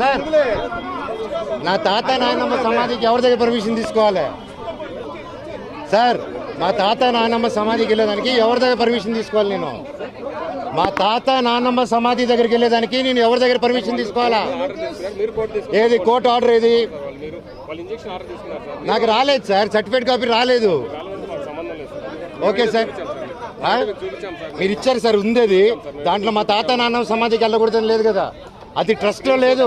Sir నా తాత నాయనమ్మ సమాధికి ఎవరి దగ్గర పర్మిషన్ తీసుకోవాలి? సార్ మా తాత నాన్నమ్మ సమాధికి వెళ్ళేదానికి ఎవరి దగ్గర పర్మిషన్ తీసుకోవాలి నేను? మా తాత నాన్నమ్మ సమాధి దగ్గరికి వెళ్ళేదానికి నేను ఎవరి దగ్గర పర్మిషన్ తీసుకోవాలా? ఏది కోర్టు ఆర్డర్ ఏది? నాకు రాలేదు సార్ సర్టిఫికేట్ కాపీ రాలేదు. Okay sir. మీరు ఇచ్చారు సార్ ఉంది అది దాంట్లో మా తాత నాన్న సమాధికి వెళ్ళకూడదని లేదు కదా. అది ట్రస్ట్లో లేదు.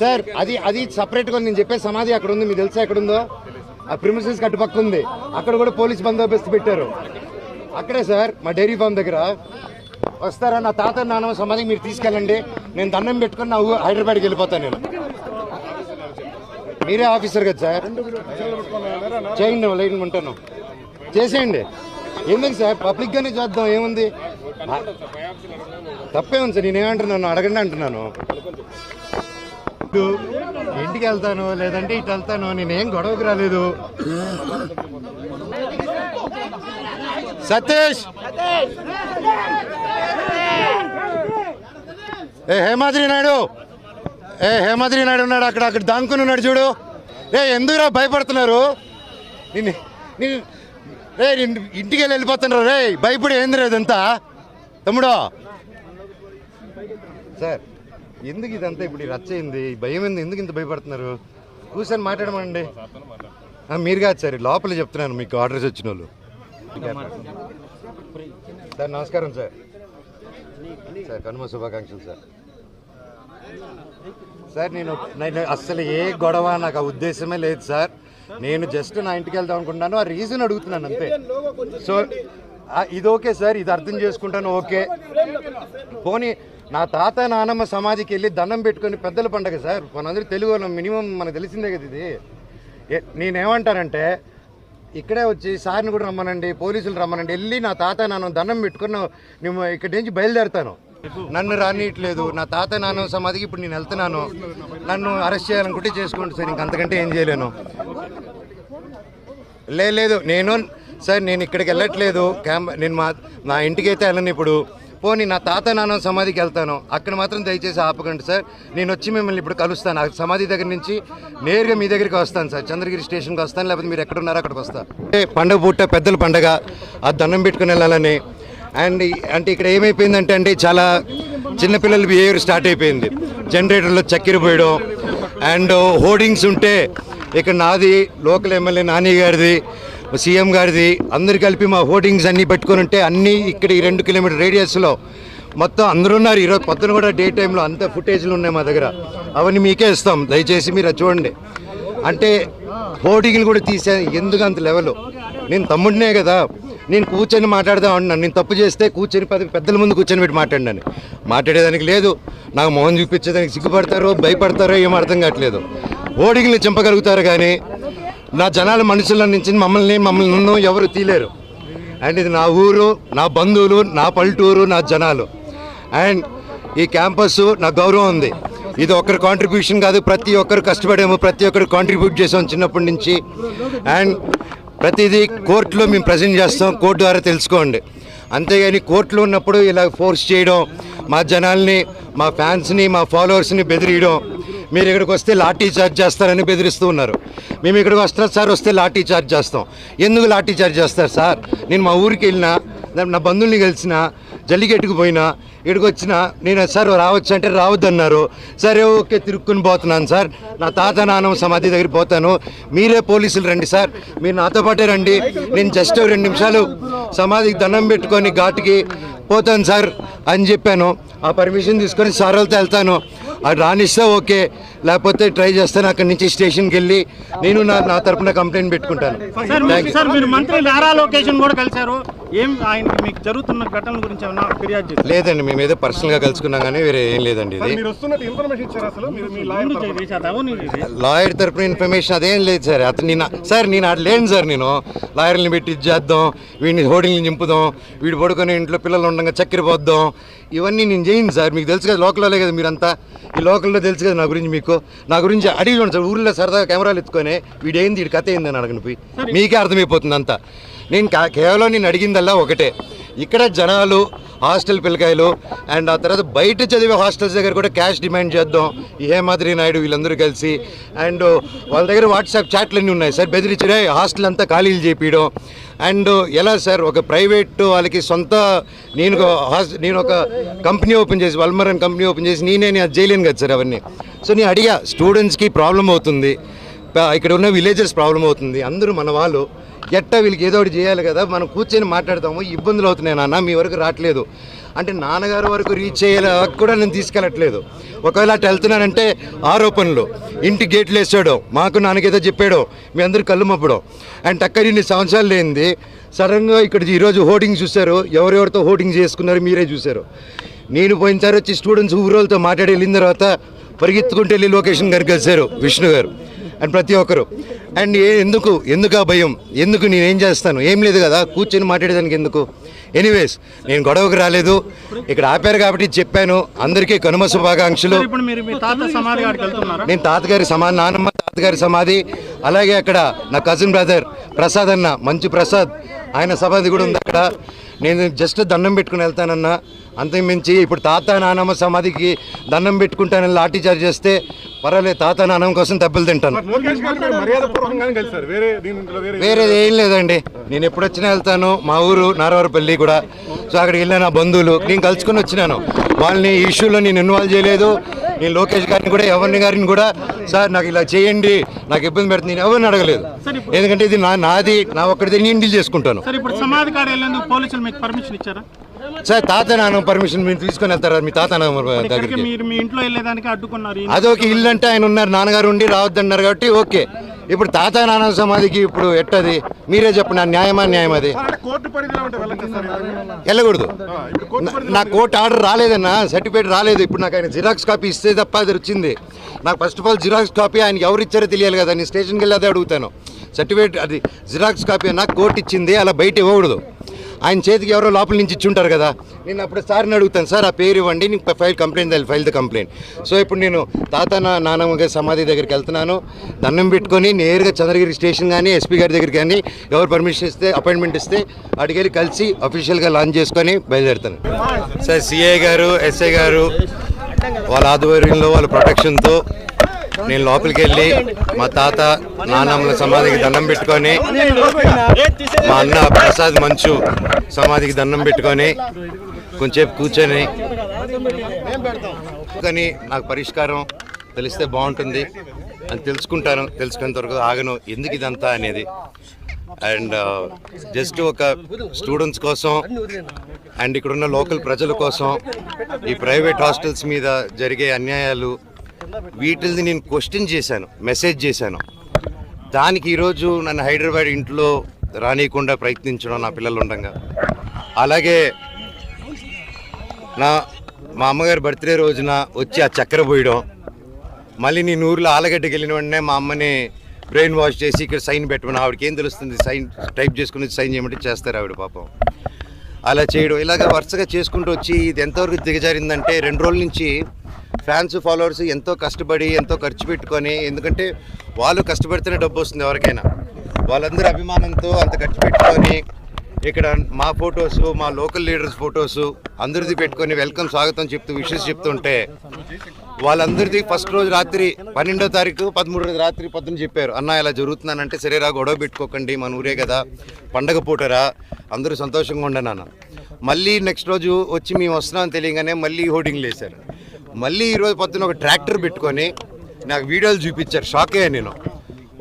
సార్ అది అది సపరేట్గా నేను చెప్పే సమాధి అక్కడ ఉంది. మీకు తెలుసా ఎక్కడ ఉందో ఆ ప్రిమిసెస్ కట్టుపక్క ఉంది. అక్కడ కూడా పోలీస్ బందోబస్తు పెట్టారు. అక్కడే సార్ మా డైరీ ఫామ్ దగ్గర. వస్తారా? నా తాత నాన్న సమాధికి మీరు తీసుకెళ్ళండి. నేను దండం పెట్టుకుని నా హైదరాబాద్కి వెళ్ళిపోతాను నేను. మీరే ఆఫీసర్ కదా సార్ చేయండి లైన్ ఉంటాను. చేసేయండి. ఎందుకు సార్? పబ్లిక్ గానే చేద్దాం ఏముంది? తప్పే ఉంది సార్ నేనేమంటున్నాను అడగండి అంటున్నాను. ఇంటికి వెళ్తాను లేదంటే ఇటు వెళ్తాను నేనేం గొడవకు రాలేదు. సతీష్! ఏ హేమాద్రి నాయుడు! ఏ హేమాద్రి నాయుడు ఉన్నాడు అక్కడ అక్కడ దాంకుని ఉన్నాడు చూడు. ఏ ఎందుకురా భయపడుతున్నారు? నేను రే ఇంటికి వెళ్ళి వెళ్ళిపోతున్నారు రే భయపడి ఏంది ఇదంతా? తమ్ముడు. సార్ ఎందుకు ఇదంతా ఇప్పుడు రచ్చయింది భయం ఏంది? ఎందుకు ఇంత భయపడుతున్నారు? కూర్చొని మాట్లాడమండి మీరు కాదు సార్ లోపల చెప్తున్నాను మీకు ఆర్డర్స్ వచ్చిన వాళ్ళు. సార్ నమస్కారం సార్. సార్ కనుమ శుభాకాంక్షలు సార్. సార్ నేను నేను అస్సలు ఏ గొడవ నాకు ఆ ఉద్దేశమే లేదు సార్. నేను జస్ట్ నా ఇంటికి వెళ్దాం అనుకుంటున్నాను. ఆ రీజన్ అడుగుతున్నాను అంతే. సో ఇది ఓకే సార్ ఇది అర్థం చేసుకుంటాను ఓకే. పోనీ నా తాత నానమ్మ సమాధికి వెళ్ళి దండం పెట్టుకొని పెద్దల పండగ సార్. మనందరూ తెలుగు వాళ్ళం మినిమం మనకు తెలిసిందే కదా ఇది. ఏ- నేనేమంటానంటే ఇక్కడే వచ్చి సార్ని కూడా రమ్మనండి పోలీసులు రమ్మనండి వెళ్ళి నా తాత నాన్న దండం పెట్టుకుని నేను ఇక్కడి నుంచి బయలుదేరుతాను. నన్ను రానియట్లేదు. నా తాత నాన్న సమాధికి ఇప్పుడు నేను వెళ్తున్నాను. నన్ను అరెస్ట్ చేయాలనుకుంటే చేసుకోండి సార్ ఇంకంతకంటే ఏం చేయలేను. లే లేదు నేను సార్ నేను ఇక్కడికి వెళ్ళట్లేదు. క్యాంప్ నేను మా నా ఇంటికి అయితే వెళ్ళను ఇప్పుడు. పోనీ నా తాత నాన్న సమాధికి వెళ్తాను. అక్కడ మాత్రం దయచేసి ఆపకండి సార్. నేను వచ్చి మిమ్మల్ని ఇప్పుడు కలుస్తాను. ఆ సమాధి దగ్గర నుంచి నేరుగా మీ దగ్గరికి వస్తాను సార్. చంద్రగిరి స్టేషన్కి వస్తాను లేకపోతే మీరు ఎక్కడ ఉన్నారో అక్కడికి వస్తాను అంటే పండగ పూట పెద్దల పండగ. ఆ దండం పెట్టుకుని వెళ్ళాలని అండ్ అంటే ఇక్కడ ఏమైపోయిందంటే అంటే చాలా చిన్నపిల్లల బిహేవియర్ స్టార్ట్ అయిపోయింది. జనరేటర్లో చక్కెర పోయడం అండ్ హోర్డింగ్స్ ఉంటే ఇక్కడ నాది లోకల్ ఎమ్మెల్యే నాని గారిది సీఎం గారిది అందరు కలిపి మా హోర్డింగ్స్ అన్నీ పెట్టుకుని ఉంటే అన్నీ ఇక్కడ ఈ రెండు కిలోమీటర్ రేడియస్లో మొత్తం అందరూ ఉన్నారు. ఈరోజు పొద్దున కూడా డే టైంలో అంత ఫుటేజ్లు ఉన్నాయి మా దగ్గర. అవన్నీ మీకే ఇస్తాం. దయచేసి మీరు చూడండి. అంటే హోర్డింగ్లు కూడా తీసే ఎందుకు అంత లెవెల్ నేను తమ్ముడినే కదా. నేను కూర్చొని మాట్లాడదాం అంటున్నాను. నేను తప్పు చేస్తే కూర్చొని పది పెద్దల ముందు కూర్చొని పెట్టి మాట్లాడినాను మాట్లాడేదానికి లేదు. నాకు మొహం చూపించేదానికి సిగ్గుపడతారో భయపడతారో ఏం అర్థం కావట్లేదు. ఓడింగ్ని చంపగలుగుతారు కానీ నా జనాల మనుషుల నుంచి మమ్మల్ని మమ్మల్ని నన్ను ఎవరు తీలేరు. అండ్ ఇది నా ఊరు నా బంధువులు నా పల్లెటూరు నా జనాలు. అండ్ ఈ క్యాంపస్ నా గౌరవం ఉంది. ఇది ఒక్కరి కాంట్రిబ్యూషన్ కాదు ప్రతి ఒక్కరు కష్టపడాము ప్రతి ఒక్కరు కాంట్రిబ్యూట్ చేసాము చిన్నప్పటి నుంచి. అండ్ ప్రతిదీ కోర్టులో మేము ప్రజెంట్ చేస్తాం కోర్టు ద్వారా తెలుసుకోండి. అంతేగాని కోర్టులో ఉన్నప్పుడు ఇలా ఫోర్స్ చేయడం మా జనాల్ని మా ఫ్యాన్స్ని మా ఫాలోవర్స్ని బెదిరియడం మీరు ఇక్కడికి వస్తే లాఠీ చార్జ్ చేస్తారని బెదిరిస్తూ ఉన్నారు. మేము ఇక్కడికి వస్తున్నా సార్ వస్తే లాఠీ చార్జ్ చేస్తాం. ఎందుకు లాఠీ చార్జ్ చేస్తారు సార్? నేను మా ఊరికి వెళ్ళినా నా- బంధువుల్ని కలిసినా జల్లికెట్టుకు పోయినా ఇక్కడికి వచ్చిన నేను సార్ రావచ్చు అంటే రావద్దన్నారు సరే ఓకే తిరుక్కుని పోతున్నాను సార్. నా తాత నాన్నమ్మ సమాధి దగ్గర పోతాను. మీరే పోలీసులు రండి సార్. మీరు నాతో పాటే రండి. నేను జస్ట్ రెండు నిమిషాలు సమాధికి దండం పెట్టుకొని ఘాటుకి పోతాను సార్ అని చెప్పాను. ఆ పర్మిషన్ తీసుకొని సార్ వాళ్ళతో వెళ్తాను. అది రానిస్తే ఓకే. లేకపోతే ట్రై చేస్తాను అక్కడి నుంచి స్టేషన్కి వెళ్ళి. నేను నా నా తరపున కంప్లైంట్ పెట్టుకుంటాను. సార్ మీరు మంత్రి నారా లొకేషన్ కూడా కలిశారు. ఏం ఆయనకి మీకు జరుగుతున్న ఘటనల గురించి ఏమన్నా ఫిర్యాదు చేశారు? లేదండి మేము ఏదో పర్సనల్గా కలుసుకున్నాం కానీ వేరే ఏం లేదండి ఇది. మీరు వస్తున్నట్టు ఇన్ఫర్మేషన్ ఇచ్చారు అసలు? మీరు మీ లాయర్ ఇది. లాయర్ తరపున ఇన్ఫర్మేషన్ అదేం లేదు సార్. అతను నేను సార్ నేను అటు లేను సార్ నేను. లాయర్ని పెట్టి ఇది చేద్దాం వీడిని హోర్డింగ్ని నింపుదాం వీడు పడుకొని ఇంట్లో పిల్లలు ఉండగా చక్కెర పోద్దాం. ఇవన్నీ నేను చేయను సార్. మీకు తెలుసు కదా లోకల్లో కదా మీరంతా. ఈ లోకల్లో తెలుసు కదా నా గురించి మీకు. నా గురించి అడిగి చూడండి సార్. ఊర్లో సరదాగా కెమెరాలు ఎత్తుకొని వీడేంది వీడి కథ ఏందని అడగను పోయి. మీకే అర్థమైపోతుంది అంతా. నేను కేవలం నేను అడిగిందల్లా ఒకటే. ఇక్కడ జనాలు హాస్టల్ పిల్లకాయలు అండ్ ఆ తర్వాత బయట చదివే హాస్టల్స్ దగ్గర కూడా క్యాష్ డిమాండ్ చేద్దాం. హేమాద్రి నాయుడు వీళ్ళందరూ కలిసి అండ్ వాళ్ళ దగ్గర వాట్సాప్ చాట్లు అన్నీ ఉన్నాయి. సార్ బెదిరించడే హాస్టల్ అంతా ఖాళీలు చేపించడం అండ్ ఎలా సార్ ఒక ప్రైవేట్ వాళ్ళకి సొంత నేను నేను ఒక కంపెనీ ఓపెన్ చేసి వల్మరన్ కంపెనీ ఓపెన్ చేసి నేనే నేను అది చేయలేను కదా సార్ అవన్నీ. సో నేను అడిగా స్టూడెంట్స్కి ప్రాబ్లం అవుతుంది. ఇక్కడ ఉన్న విలేజెస్ ప్రాబ్లం అవుతుంది. అందరూ మన వాళ్ళు ఎట్టా వీళ్ళకి ఏదో ఒకటి చేయాలి కదా మనం కూర్చొని మాట్లాడతాము ఇబ్బందులు అవుతున్నాయి నాన్న మీ వరకు రావట్లేదు. అంటే నాన్నగారు వరకు రీచ్ అయ్యేలా కూడా నేను తీసుకెళ్ళట్లేదు. ఒకవేళ అటు వెళ్తున్నానంటే ఆరోపణలు. ఇంటి గేట్లు వేసాడో మాకు నాన్నకేదో చెప్పాడో మీ అందరు కళ్ళు మప్పడం. అండ్ అక్కడ ఇన్ని సంవత్సరాలు లేనిది సడన్గా ఇక్కడ ఈరోజు హోర్డింగ్ చూశారు ఎవరెవరితో హోర్డింగ్ చేసుకున్నారు మీరే చూశారు. నేను పోయినసారి వచ్చి స్టూడెంట్స్ ఊరోళ్ళతో మాట్లాడి వెళ్ళిన తర్వాత పరిగెత్తుకుంటూ వెళ్ళి లొకేషన్ గారు కలిశారు విష్ణు గారు. అండ్ ప్రతి ఒక్కరు. అండ్ ఏ ఎందుకు? ఎందుకు ఆ భయం? ఎందుకు నేను ఏం చేస్తాను? ఏం లేదు కదా? కూర్చొని మాట్లాడేదానికి ఎందుకు? ఎనీవేస్ నేను గొడవకు రాలేదు. ఇక్కడ ఆపారు కాబట్టి చెప్పాను. అందరికీ కనుమ శుభాకాంక్షలు. నేను తాతగారి సమాధి నాన్నమ్మ తాతగారి సమాధి. అలాగే అక్కడ నా కజిన్ బ్రదర్ ప్రసాద్ అన్న మంచు ప్రసాద్. ఆయన సమాధి కూడా ఉంది అక్కడ. నేను జస్ట్ దండం పెట్టుకుని వెళ్తానన్నా. అంతకుమించి ఇప్పుడు తాత నానమ్మ సమాధికి దండం పెట్టుకుంటానని లాఠీ చార్జ్ చేస్తే పర్వాలేదు తాత నానమ్మ కోసం దెబ్బలు తింటాను. వేరేది ఏం లేదండి. నేను ఎప్పుడు వచ్చినా వెళ్తాను. మా ఊరు నారవరపల్లి కూడా. సో అక్కడికి వెళ్ళిన నా బంధువులు నేను కలుసుకొని వచ్చినాను. వాళ్ళని ఈ ఇష్యూలో నేను ఇన్వాల్వ్ చేయలేదు. నేను లోకేష్ గారిని కూడా ఎవరిని గారిని కూడా సార్ నాకు ఇలా చేయండి. నాకు ఇబ్బంది పెడుతుంది. నేను ఎవరిని అడగలేదు. ఎందుకంటే ఇది నా నాది నా ఒక్కడిది నేను డీల్ చేసుకుంటాను. సార్ ఇప్పుడు సమాధి కాడ వెళ్ళేందుకు పోలీసులు మీకు పర్మిషన్ ఇచ్చారా? సార్ తాత నాన్న పర్మిషన్ మీరు తీసుకొని వెళ్తారా? మీ తాత నాన్న దగ్గరికి. మీరు మీ ఇంట్లో వెళ్ళేదానికి అడ్డుకున్నారు అదొక ఇల్లు అంటే ఆయన ఉన్నారు నాన్నగారు ఉండి రావద్దన్నారు కాబట్టి ఓకే. ఇప్పుడు తాత నాన్న సమాధికి ఇప్పుడు ఎట్టది? మీరే చెప్పండి ఆ న్యాయమా న్యాయం అది. వెళ్ళకూడదు. నా- నా కోర్టు ఆర్డర్ రాలేదన్నా సర్టిఫికేట్ రాలేదు. ఇప్పుడు నాకు ఆయన జిరాక్స్ కాపీ ఇస్తే తప్ప అది వచ్చింది. నాకు first of all xerox copy ఆయనకి ఎవరు ఇచ్చారో తెలియాలి కదా. నేను స్టేషన్కి వెళ్ళి అదే అడుగుతాను. సర్టిఫికేట్ అది జిరాక్స్ కాపీ నాకు కోర్టు ఇచ్చింది అలా బయట ఇవ్వకూడదు. ఆయన చేతికి ఎవరో లోపల నుంచి ఇచ్చుంటారు కదా. నేను అప్పుడు సార్ని అడుగుతాను సార్ ఆ పేరు ఇవ్వండి నీకు file complaint file the complaint. So ఇప్పుడు నేను తాత నా నానమ్మ గారి సమాధి దగ్గరికి వెళ్తున్నాను. దండం పెట్టుకొని నేరుగా చంద్రగిరి స్టేషన్ కానీ ఎస్పీ గారి దగ్గరికి కానీ ఎవరు పర్మిషన్ ఇస్తే అపాయింట్మెంట్ ఇస్తే అడిగి కలిసి అఫీషియల్గా లాంచ్ చేసుకొని బయలుదేరుతాను. సార్ సిఐ గారు ఎస్ఐ గారు వాళ్ళ ఆధ్వర్యంలో వాళ్ళ ప్రొటెక్షన్తో నేను లోపలికి వెళ్ళి మా తాత నాన్నమ్మల సమాధికి దండం పెట్టుకొని మా అన్న ప్రసాద్ మంచు సమాధికి దండం పెట్టుకొని కొంచెంసేపు కూర్చొని కానీ నాకు పరిష్కారం తెలిస్తే బాగుంటుంది. అని తెలుసుకుంటాను తెలుసుకునేంత వరకు ఆగను. ఎందుకు ఇదంతా అనేది? అండ్ uh, జస్ట్ ఒక స్టూడెంట్స్ కోసం అండ్ ఇక్కడున్న లోకల్ ప్రజల కోసం ఈ ప్రైవేట్ హాస్టల్స్ మీద జరిగే అన్యాయాలు వీటిని నేను క్వశ్చన్ చేశాను మెసేజ్ చేశాను. దానికి ఈరోజు నన్ను హైదరాబాద్ ఇంట్లో రానియకుండా ప్రయత్నించడం నా పిల్లలు ఉండగా. అలాగే నా మా అమ్మగారి బర్త్డే రోజున వచ్చి ఆ చక్కెర పోయడం. మళ్ళీ నేను ఊర్లో ఆలగడ్డకి వెళ్ళిన వెంటనే మా అమ్మని బ్రెయిన్ వాష్ చేసి ఇక్కడ సైన్ పెట్టమని ఆవిడకి ఏం తెలుస్తుంది? సైన్ టైప్ చేసుకుని సైన్ చేయమంటే చేస్తారు ఆవిడ పాపం. అలా చేయడం. ఇలాగ వరుసగా చేసుకుంటూ వచ్చి ఇది ఎంతవరకు దిగజారిందంటే రెండు రోజుల నుంచి ఫ్యాన్స్ ఫాలోవర్స్ ఎంతో కష్టపడి ఎంతో ఖర్చు పెట్టుకొని ఎందుకంటే వాళ్ళు కష్టపడితేనే డబ్బు వస్తుంది ఎవరికైనా. వాళ్ళందరూ అభిమానంతో అంత ఖర్చు పెట్టుకొని ఇక్కడ మా ఫొటోస్ మా లోకల్ లీడర్స్ ఫొటోస్ అందరిది పెట్టుకొని వెల్కమ్ స్వాగతం చెప్తూ విషెస్ చెప్తుంటే వాళ్ళందరిది ఫస్ట్ రోజు రాత్రి పన్నెండో తారీఖు పదమూడు రోజు రాత్రి పొద్దున చెప్పారు. అన్న ఇలా జరుగుతున్నానంటే సరేరా గొడవ పెట్టుకోకండి మన ఊరే కదా పండగ పూటరా అందరూ సంతోషంగా ఉండనాన్న మళ్ళీ నెక్స్ట్ రోజు వచ్చి మేము వస్తున్నాం తెలియగానే మళ్ళీ హోర్డింగ్లు వేశారు. మళ్ళీ ఈరోజు పొద్దున ఒక ట్రాక్టర్ పెట్టుకొని నాకు వీడియోలు చూపించారు. షాక్ అయ్యా నేను.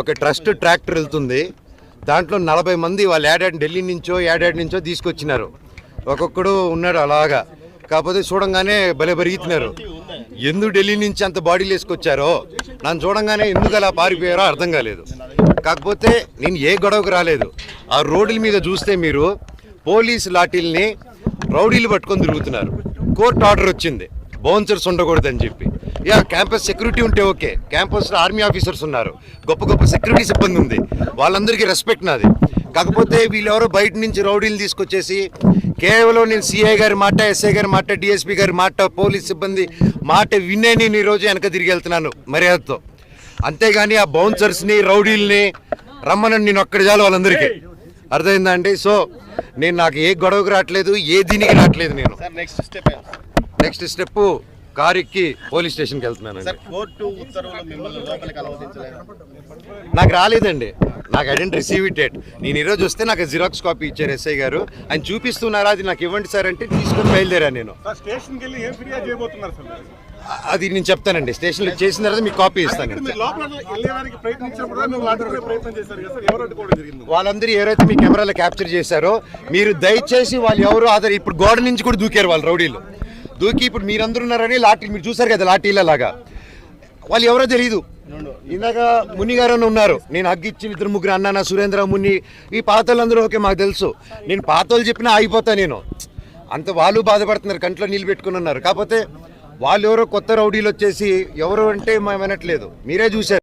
ఒక ట్రస్ట్ ట్రాక్టర్ వెళ్తుంది. దాంట్లో నలభై మంది వాళ్ళు ఏడాడి ఢిల్లీ నుంచో ఏడాడి నుంచో తీసుకొచ్చినారు. ఒక్కొక్కడు ఉన్నాడు అలాగా. కాకపోతే చూడంగానే భలే బరిగితున్నారు ఎందుకు ఢిల్లీ నుంచి అంత బాడీలు వేసుకొచ్చారో నన్ను చూడంగానే ఎందుకు అలా పారిపోయారో అర్థం కాలేదు. కాకపోతే నేను ఏ గొడవకు రాలేదు. ఆ రోడ్ల మీద చూస్తే మీరు పోలీస్ లాఠీల్ని రౌడీలు పట్టుకొని తిరుగుతున్నారు. కోర్టు ఆర్డర్ వచ్చింది. బౌన్సర్స్ ఉండకూడదని చెప్పి. యా క్యాంపస్ సెక్యూరిటీ ఉంటే ఓకే. క్యాంపస్లో ఆర్మీ ఆఫీసర్స్ ఉన్నారు. గొప్ప గొప్ప సెక్యూరిటీ సిబ్బంది ఉంది. వాళ్ళందరికీ రెస్పెక్ట్ నాది. కాకపోతే వీళ్ళెవరో బయట నుంచి రౌడీలు తీసుకొచ్చేసి కేవలం నేను సిఐ గారి మాట ఎస్ఐ గారి మాట డిఎస్పీ గారి మాట పోలీస్ సిబ్బంది మాట వినే నేను ఈరోజు వెనక తిరిగి వెళ్తున్నాను మర్యాదతో. అంతేగాని ఆ బౌన్సర్స్ని రౌడీల్ని రమ్మనని నేను ఒక్కడి చాలు వాళ్ళందరికీ. అర్థమైందా అండి? సో నేను నాకు ఏ గొడవకు రావట్లేదు ఏ దీనికి రావట్లేదు నేను. Next step next step car ఎక్కి పోలీస్ స్టేషన్కి వెళ్తున్నానండి. సార్ కోర్టు ఉత్తర్వులు మిమ్మల్ని లోపలికి అనుమతించలేదు నాకు రాలేదండి. నాకు I didn't receive it at నేను ఈరోజు వస్తే నాకు జిరాక్స్ కాపీ ఇచ్చారు ఎస్ఐ గారు. ఆయన చూపిస్తున్నారా? అది నాకు ఇవ్వండి సార్ అంటే తీసుకొని బయలుదేరా నేను. అది నేను చెప్తానండి. స్టేషన్లో చేసిన తర్వాత మీకు కాపీ ఇస్తాను వాళ్ళందరూ ఎవరైతే మీ కెమెరాలో క్యాప్చర్ చేశారో మీరు దయచేసి వాళ్ళు ఎవరు ఆధార్ ఇప్పుడు గోడ నుంచి కూడా దూకారు వాళ్ళు రౌడీలు. దూకి ఇప్పుడు మీరందరూ ఉన్నారని లాఠీ మీరు చూసారు కదా లాఠీల లాగా. వాళ్ళు ఎవరో తెలియదు ఇందాక ముని గారు అని ఉన్నారు. నేను అగ్గిచ్చిన ఇద్దరు ముగ్గురు అన్నాన సురేంద్ర ముని ఈ పాతలందరూ ఓకే మాకు తెలుసు. నేను పాతలు చెప్పినా ఆగిపోతా నేను. అంత వాళ్ళు బాధపడుతున్నారు కంట్లో నీళ్ళు పెట్టుకుని ఉన్నారు. కాకపోతే వాళ్ళు ఎవరో కొత్త రౌడీలు వచ్చేసి ఎవరు అంటే మేము వినట్లేదు మీరే చూశారు.